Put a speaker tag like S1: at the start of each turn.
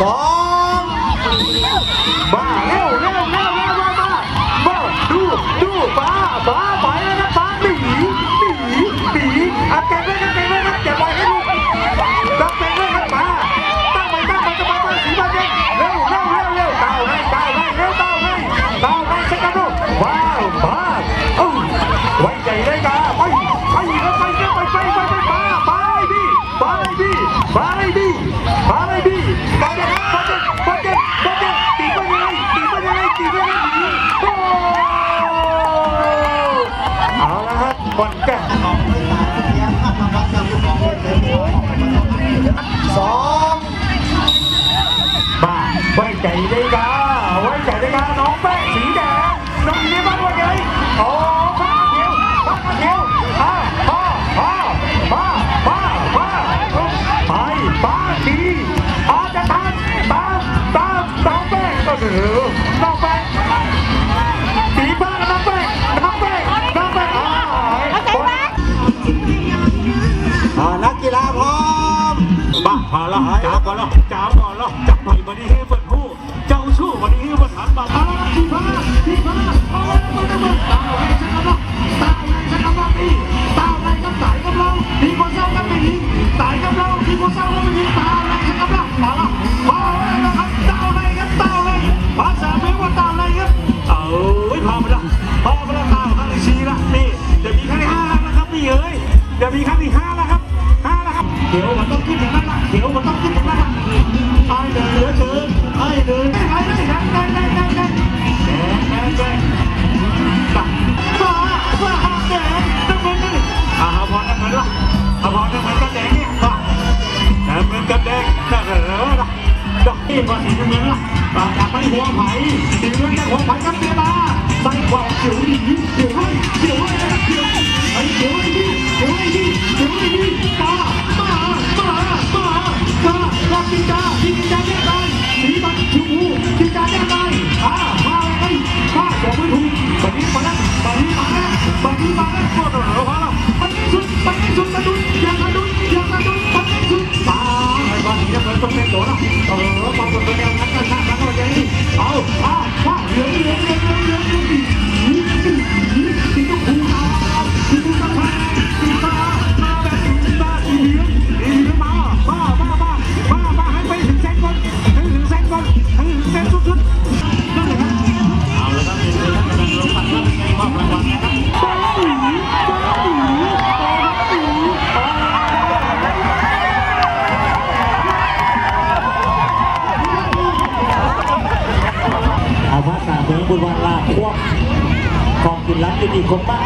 S1: สองมาเร็วเร็วเร็วเร็วมามามาดูดูป้าป้าไปแล้วนะป้าหนีหนีหนีอะเก่งเลยครับเก่งเลยครับอย่าปล่อยให้ลูกรับเก่งเลยครับป้าตั้งไปตั้งไปจะมาตั้งสีมาเด่นเร็วเร็วเร็วเร็วเต่าให้เต่าให้เร็วเต่าให้เต่าให้สักกันดูว้าวป้าเอ้าไว้ใจเลยกาไปไปแล้วไปไปไปไปไปป้าไปดิไปดิไปดิไปดิไปเด็ดไปเด็ดไปเด็ดไปเด็ดตีไปยังไงตีไปยังไงตีไปยังไงหนีโอ้เอาละครั บอลแก่สองบ้าไว้ใจได้กาไว้ใจได้กาน้องแป้งสีแดงน้องสีแดงบ้างว่าไงโอ้บ้าเดียวบ้าเดียวฮ่าฮ่าฮ่าฮ่าฮ่าฮ่าไปบ้าทีอาจจะทันตามตามน้องแป้งก็เถือน้ นักกีฬาพร้อม
S2: บ้าพาละจ้าก่อนละจ้าก่อนละจับไปบันนี้ให้เปิดหูเจ้าชู้บันนี้ให้เปิดหันมาเอาละที่พาที่พาเอาละมาละมาตาไว้ฉันกำลังตาไว้ฉันกำลังนี่ตาไว้กับสายกับเราดีกว่าเศร้ากันไม่ดีสายกับเราดีกว่าเศร้ากันไม่ดี ดอกที่มาสีน้ำเงินล่ะปากจากไปหัวไผ่สีเงินจากหัวไผ่กับเมียมาใส่กว่าเขียวดีเขียวให้เขียวให้เขียวไอ้เขียวให้ดีเขียวให้ดีเขียวให้ดีมามามามามาลาปินจาปินจาแยกได้สีบัตรชูปินจาแยกได้อ่ามาไอ้ข้าสองมือถูกบัดนี้มาแล้วบัดนี้มาแล้วบัดนี้มาแล้วก็ต้องรอแล้ว Yeah, yeah, yeah. อา
S3: ภาษาเมืองบุญวันลาพวกกองกินรับยินดีคมบ้า